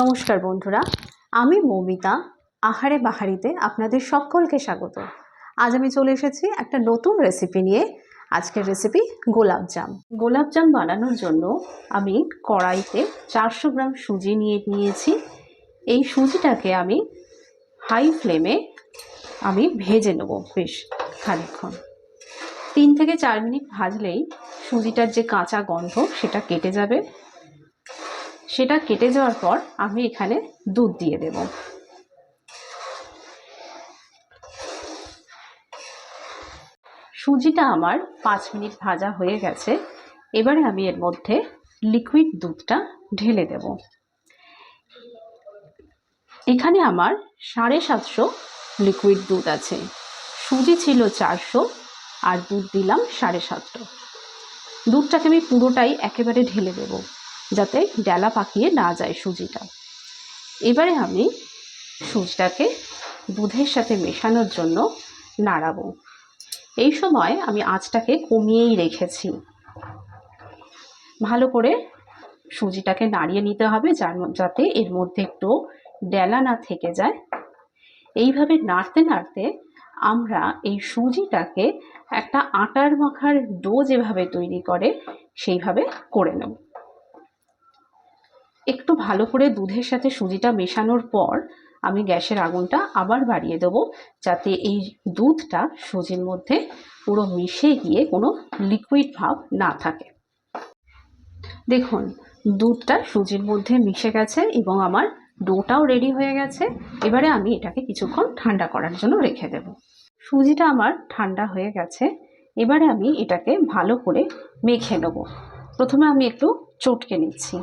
নমস্কার বন্ধুরা, আমি মৌমিতা, আহারে বাহারিতে আপনাদের সকলকে স্বাগত। আজ আমি চলে এসেছি একটা নতুন রেসিপি নিয়ে, আজকের রেসিপি গোলাপজাম গোলাপজাম বানানোর জন্য আমি কড়াইতে চারশো গ্রাম সুজি নিয়ে নিয়েছি। এই সুজিটাকে আমি হাই ফ্লেমে আমি ভেজে নেব বেশ খানিকক্ষণ। তিন থেকে চার মিনিট ভাজলেই সুজিটার যে কাঁচা গন্ধ সেটা কেটে যাবে। সেটা কেটে যাওয়ার পর আমি এখানে দুধ দিয়ে দেব। সুজিটা আমার পাঁচ মিনিট ভাজা হয়ে গেছে। এবারে আমি এর মধ্যে লিকুইড দুধটা ঢেলে দেব। এখানে আমার সাড়ে সাতশো লিকুইড দুধ আছে। সুজি ছিল চারশো আর দুধ দিলাম সাড়ে সাতশো। দুধটাকে আমি পুরোটাই একেবারে ঢেলে দেবো। যাতে ডেলা পাকিয়ে না যায় সুজিটা। এবারে আমি সুজিটাকে দুধের সাথে মেশানোর জন্য নাড়াবো। এই সময় আমি আঁচটাকে কমিয়েই রেখেছি। ভালো করে সুজিটাকে নাড়িয়ে নিতে হবে যার যাতে এর মধ্যে একটু ডেলা না থেকে যায়। এইভাবে নাড়তে নাড়তে আমরা এই সুজিটাকে একটা আটার মাখার ডো যেভাবে তৈরি করে, সেইভাবে করে নেব। একটু ভালো করে দুধের সাথে সুজিটা মেশানোর পর আমি গ্যাসের আগুনটা আবার বাড়িয়ে দেবো, যাতে এই দুধটা সুজির মধ্যে পুরো মিশে গিয়ে কোনো লিকুইড ভাব না থাকে। দেখুন, দুধটা সুজির মধ্যে মিশে গেছে এবং আমার ডোটাও রেডি হয়ে গেছে। এবারে আমি এটাকে কিছুক্ষণ ঠান্ডা করার জন্য রেখে দেব। সুজিটা আমার ঠান্ডা হয়ে গেছে। এবারে আমি এটাকে ভালো করে মেখে নেব। প্রথমে আমি একটু চটকে নিচ্ছি।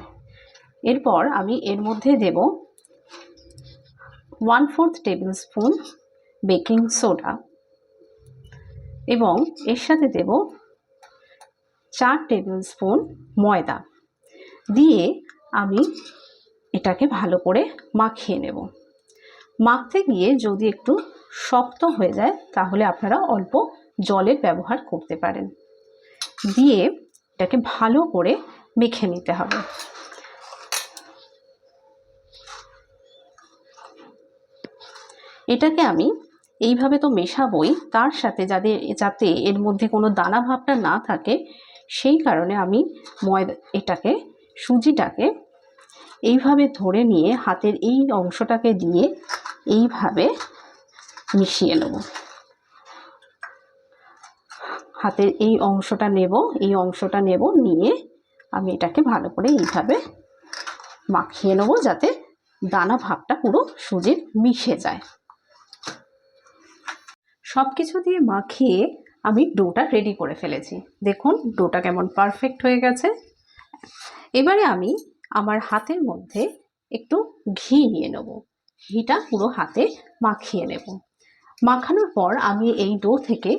এরপর আমি এর মধ্যে দেব one fourth tablespoon baking soda এবং এর সাথে দেব চার টেবিল স্পুন ময়দা দিয়ে আমি এটাকে ভালো করে মাখিয়ে নেব। মাখতে গিয়ে যদি একটু শক্ত হয়ে যায়, তাহলে আপনারা অল্প জলের ব্যবহার করতে পারেন। দিয়ে এটাকে ভালো করে মেখে নিতে হবে। এটাকে আমি এইভাবে তো মেশাবই, তার সাথে যাদের যাতে এর মধ্যে কোনো দানা ভাবটা না থাকে, সেই কারণে আমি ময়দা এটাকে, সুজিটাকে এইভাবে ধরে নিয়ে হাতের এই অংশটাকে দিয়ে এইভাবে মিশিয়ে নেব। হাতের এই অংশটা নেব, এই অংশটা নেব, নিয়ে আমি এটাকে ভালো করে এইভাবে মাখিয়ে নেব যাতে দানা ভাবটা পুরো সুজির মিশে যায়। সব কিছু দিয়ে মাখিয়ে আমি ডোটা রেডি করে ফেলেছি। দেখুন, ডোটা কেমন পারফেক্ট হয়ে গেছে। এবারে আমি আমার হাতের মধ্যে একটু ঘি নিয়ে নেব। ঘিটা পুরো হাতে মাখিয়ে নেব। মাখানোর পর আমি এই ডো থেকে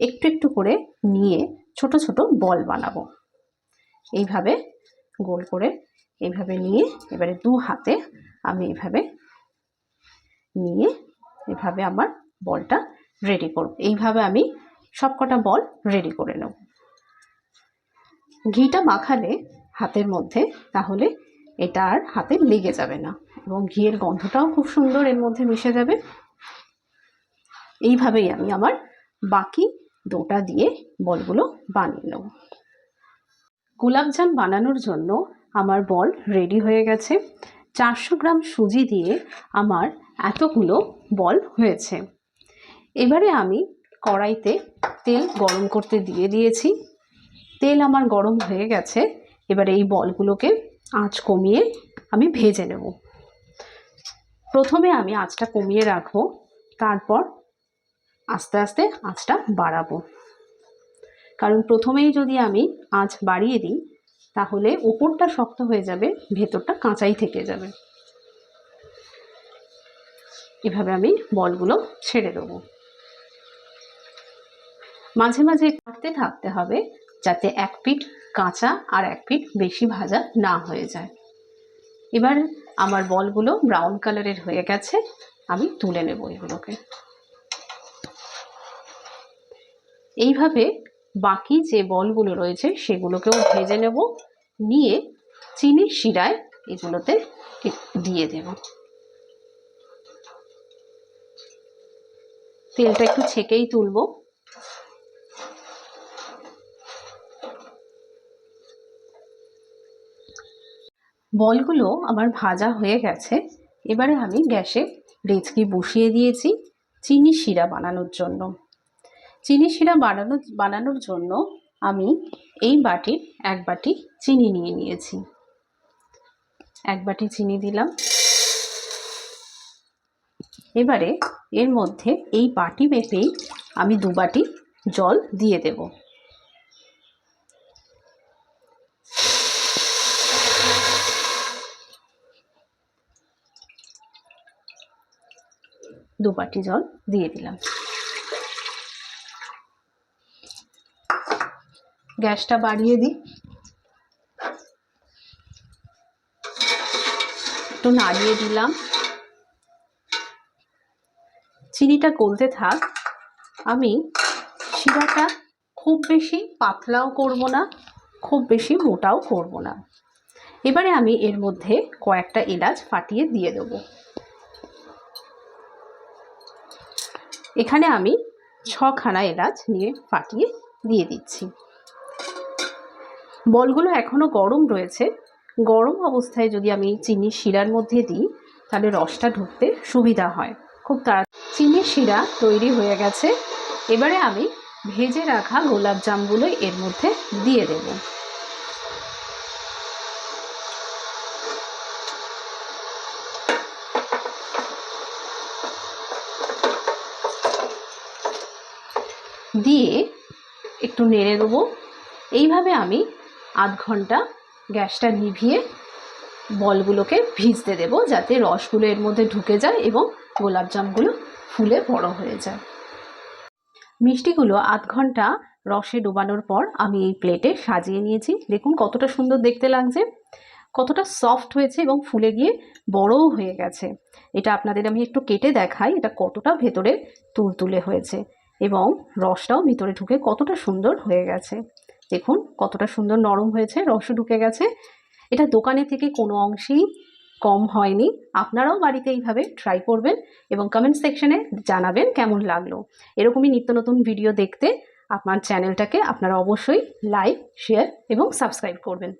একটু একটু করে নিয়ে ছোট ছোট বল বানাবো। এইভাবে গোল করে এইভাবে নিয়ে এবারে দু হাতে আমি এইভাবে নিয়ে এভাবে আমার বলটা রেডি করব। এইভাবে আমি সবকটা বল রেডি করে নেব। ঘিটা মাখালে হাতের মধ্যে, তাহলে এটা আর হাতে লেগে যাবে না এবং ঘিয়ের গন্ধটাও খুব সুন্দর এর মধ্যে মিশে যাবে। এইভাবেই আমি আমার বাকি ডোটা দিয়ে বলগুলো বানিয়ে নেব। গোলাপজাম বানানোর জন্য আমার বল রেডি হয়ে গেছে। চারশো গ্রাম সুজি দিয়ে আমার এতগুলো বল হয়েছে। এবারে আমি কড়াইতে তেল গরম করতে দিয়ে দিয়েছি। তেল আমার গরম হয়ে গেছে। এবারে এই বলগুলোকে আঁচ কমিয়ে আমি ভেজে নেব। প্রথমে আমি আঁচটা কমিয়ে রাখব, তারপর আস্তে আস্তে আঁচটা বাড়াবো। কারণ প্রথমেই যদি আমি আঁচ বাড়িয়ে দিই, তাহলে ওপরটা শক্ত হয়ে যাবে, ভেতরটা কাঁচাই থেকে যাবে। এভাবে আমি বলগুলো ছেড়ে দেবো। মাঝে মাঝে কাটতে থাকতে হবে যাতে এক পিঠ কাঁচা আর এক পিঠ বেশি ভাজা না হয়ে যায়। এবার আমার বলগুলো ব্রাউন কালারের হয়ে গেছে, আমি তুলে নেব এগুলোকে। এইভাবে বাকি যে বলগুলো রয়েছে সেগুলোকেও ভেজে নেব, নিয়ে চিনির শিরায় এগুলোতে দিয়ে দেব। তেলটা একটু ছেঁকেই তুলবো। বলগুলো আমার ভাজা হয়ে গেছে। এবারে আমি গ্যাসে ডেচকি বসিয়ে দিয়েছি চিনি শিরা বানানোর জন্য। চিনি শিরা বানানো, বানানোর জন্য আমি এই বাটির এক বাটি চিনি নিয়ে নিয়েছি। এক বাটি চিনি দিলাম। এবারে এর মধ্যে এই বাটি মেপেই আমি দু বাটি জল দিয়ে দেব। দু বাটি জল দিয়ে দিলাম। গ্যাসটা বাড়িয়ে দিই। একটু নাড়িয়ে দিলাম। চিনিটা গলতে থাক। আমি শিরাটা খুব বেশি পাতলাও করব না, খুব বেশি মোটাও করব না। এবারে আমি এর মধ্যে কয়েকটা এলাচ ফাটিয়ে দিয়ে দেব। এখানে আমি ছখানা এলাচ নিয়ে ফাটিয়ে দিয়ে দিচ্ছি। বলগুলো এখনও গরম রয়েছে। গরম অবস্থায় যদি আমি চিনি শিরার মধ্যে দিই, তাহলে রসটা ঢুকতে সুবিধা হয়। খুব তাড়া, চিনির শিরা তৈরি হয়ে গেছে। এবারে আমি ভেজে রাখা গোলাপ জামগুলো এর মধ্যে দিয়ে দেব। দিয়ে একটু নেড়ে দেবো। এইভাবে আমি আধ ঘণ্টা গ্যাসটা নিভিয়ে বলগুলোকে ভিজতে দেব যাতে রসগুলো এর মধ্যে ঢুকে যায় এবং গোলাপজামগুলো ফুলে বড় হয়ে যায়। মিষ্টিগুলো আধ ঘণ্টা রসে ডোবানোর পর আমি এই প্লেটে সাজিয়ে নিয়েছি। দেখুন কতটা সুন্দর দেখতে লাগছে। কতটা সফট হয়েছে এবং ফুলে গিয়ে বড়ও হয়ে গেছে। এটা আপনাদের আমি একটু কেটে দেখাই, এটা কতটা ভেতরে তুলতুলে হয়েছে। এবং রসটাও ভিতরে ঢুকে কতটা সুন্দর হয়ে গেছে। দেখুন, কতটা সুন্দর নরম হয়েছে, রসও ঢুকে গেছে। এটা দোকানে থেকে কোনো অংশেই কম হয়নি। আপনারাও বাড়িতে এইভাবে ট্রাই করবেন এবং কমেন্ট সেকশনে জানাবেন কেমন লাগল। এরকমই নিত্য নতুন ভিডিও দেখতে আমার চ্যানেলটাকে আপনারা অবশ্যই লাইক শেয়ার এবং সাবস্ক্রাইব করবেন।